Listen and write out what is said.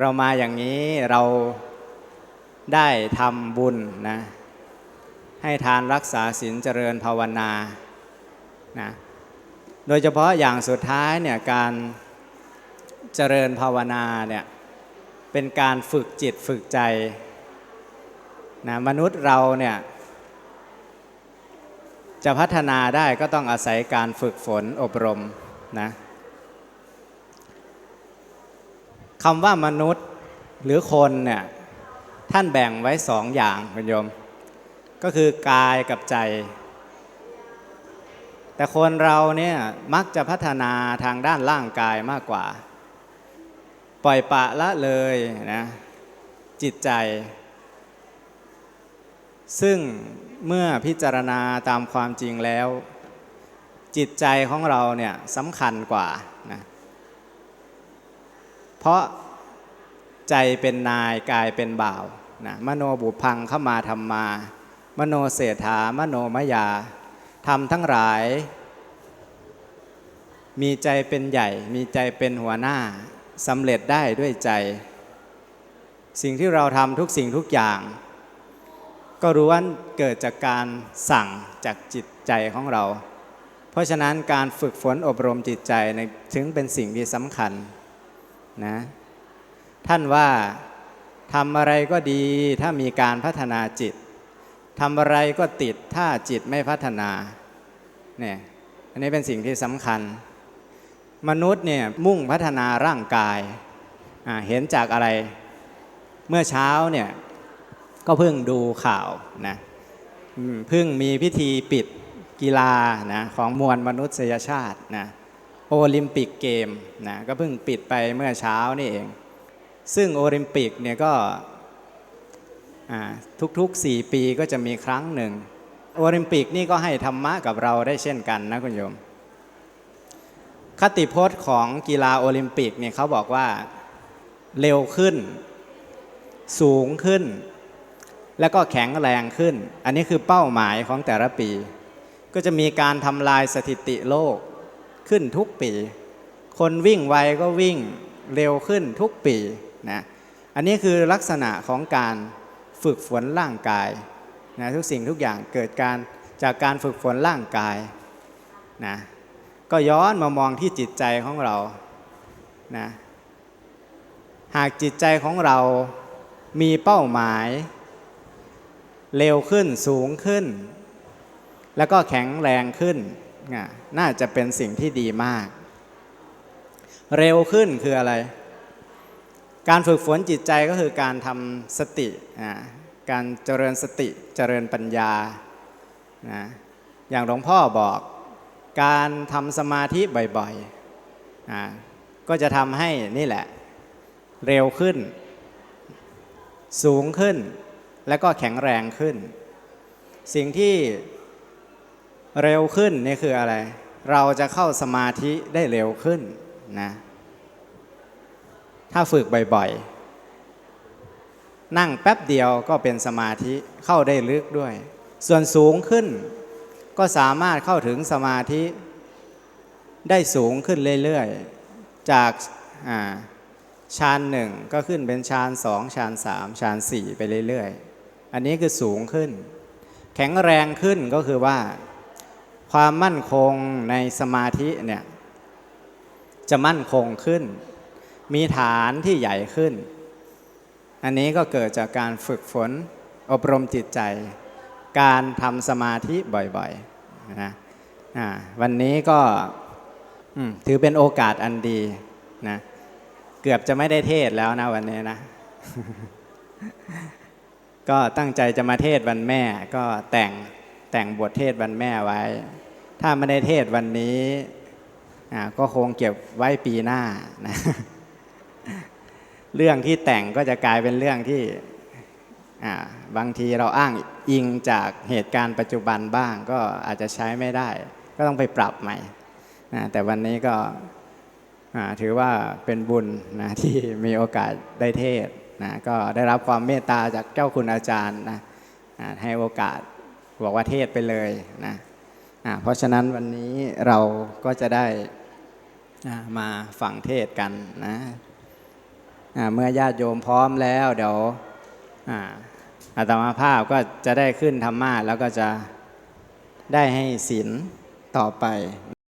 เรามาอย่างนี้เราได้ทำบุญนะให้ทานรักษาศีลเจริญภาวนานะโดยเฉพาะอย่างสุดท้ายเนี่ยการเจริญภาวนาเนี่ยเป็นการฝึกจิตฝึกใจนะมนุษย์เราเนี่ยจะพัฒนาได้ก็ต้องอาศัยการฝึกฝนอบรมนะ คำว่ามนุษย์หรือคนเนี่ยท่านแบ่งไว้สองอย่างคุณโยม ก็คือกายกับใจ แต่คนเราเนี่ยมักจะพัฒนาทางด้านร่างกายมากกว่า ปล่อยปะละเลยนะจิตใจ ซึ่งเมื่อพิจารณาตามความจริงแล้ว จิตใจของเราเนี่ยสำคัญกว่านะเพราะ ใจเป็นนายกายเป็นบ่าวนะมโนบุพังเข้ามาทำมา มโนเศรษฐามโนมยาทำทั้งหลาย มีใจเป็นใหญ่ มีใจเป็นหัวหน้าสำเร็จได้ด้วยใจ สิ่งที่เราทำทุกสิ่งทุกอย่าง ก็รู้ว่าเกิดจากการสั่งจากจิตใจของเรา เพราะฉะนั้นการฝึกฝนอบรมจิตใจถึงเป็นสิ่งที่สำคัญนะ ท่านว่าทำอะไรก็ดี ถ้ามีการพัฒนาจิตทำอะไรก็ติดถ้าจิตไม่พัฒนาเนี่ยอันนี้เป็นสิ่งที่สำคัญ มนุษย์เนี่ยมุ่งพัฒนาร่างกาย เห็นจากอะไรเมื่อเช้าเนี่ยก็เพิ่งดูข่าวนะเพิ่งมีพิธีปิดกีฬานะของมวลมนุษยชาตินะโอลิมปิกเกมนะก็เพิ่งปิดไปเมื่อเช้านี่เอง ซึ่งโอลิมปิกเนี่ยก็ทุกๆ 4 ปีก็จะมีครั้งหนึ่ง โอลิมปิกนี่ก็ให้ธรรมะกับเราได้เช่นกันนะคุณโยม คติพจน์ของกีฬาโอลิมปิกเนี่ยเขาบอกว่าเร็วขึ้น สูงขึ้น แล้วก็แข็งแรงขึ้น อันนี้คือเป้าหมายของแต่ละปี ก็จะมีการทำลายสถิติโลกขึ้นทุกปี คนวิ่งไวก็วิ่งเร็วขึ้นทุกปี นะอันนี้คือลักษณะของการฝึกฝนร่างกายนะทุกสิ่งทุกอย่างเกิดการจากการฝึกฝนร่างกายนะก็ย้อนมามองที่จิตใจของเรานะหากจิตใจของเรามีเป้าหมาย เร็วขึ้นสูงขึ้น แล้วก็แข็งแรงขึ้น น่าจะเป็นสิ่งที่ดีมาก เร็วขึ้นคืออะไร การฝึกฝนจิตใจก็คือการทำสติการเจริญสติเจริญปัญญานะอย่างหลวงพ่อบอกการทำสมาธิบ่อยๆก็จะทำให้นี่แหละ เร็วขึ้น สูงขึ้น และก็แข็งแรงขึ้น สิ่งที่เร็วขึ้นนี่คืออะไร เราจะเข้าสมาธิได้เร็วขึ้นนะ ถ้าฝึกบ่อยๆ นั่งแป๊บเดียวก็เป็นสมาธิเข้าได้ลึกด้วย ส่วนสูงขึ้นก็สามารถเข้าถึงสมาธิได้สูงขึ้นเรื่อยๆ จากฌานหนึ่งก็ขึ้นเป็นฌานสองฌานสามฌานสี่ไปเรื่อยๆ อันนี้คือสูงขึ้น แข็งแรงขึ้นก็คือว่า ความมั่นคงในสมาธิเนี่ยจะมั่นคงขึ้น มีฐานที่ใหญ่ขึ้น อันนี้ก็เกิดจากการฝึกฝนอบรมจิตใจ การทำสมาธิบ่อยๆนะวันนี้ก็ถือเป็นโอกาสอันดีนะเกือบจะไม่ได้เทศแล้วนะวันนี้นะ ก็ตั้งใจจะมาเทศวันแม่ ก็แต่งแต่งบทเทศวันแม่ไว้ ถ้าไม่ได้เทศวันนี้ก็คงเก็บไว้ปีหน้านะ เรื่องที่แต่งก็จะกลายเป็นเรื่องที่บางทีเราอ้างอิงจากเหตุการณ์ปัจจุบันบ้างก็อาจจะใช้ไม่ได้ ก็ต้องไปปรับใหม่แต่วันนี้ก็ถือว่าเป็นบุญนะที่มีโอกาสได้เทศนะก็ได้รับความเมตตาจากเจ้าคุณอาจารย์นะให้โอกาสบอกว่าเทศไปเลยนะเพราะฉะนั้นวันนี้เราก็จะได้มาฟังเทศกันนะ เมื่อญาติโยมพร้อมแล้วเดี๋ยวอาตมาภาพก็จะได้ขึ้นธรรมะแล้วก็จะได้ให้ศีลต่อไป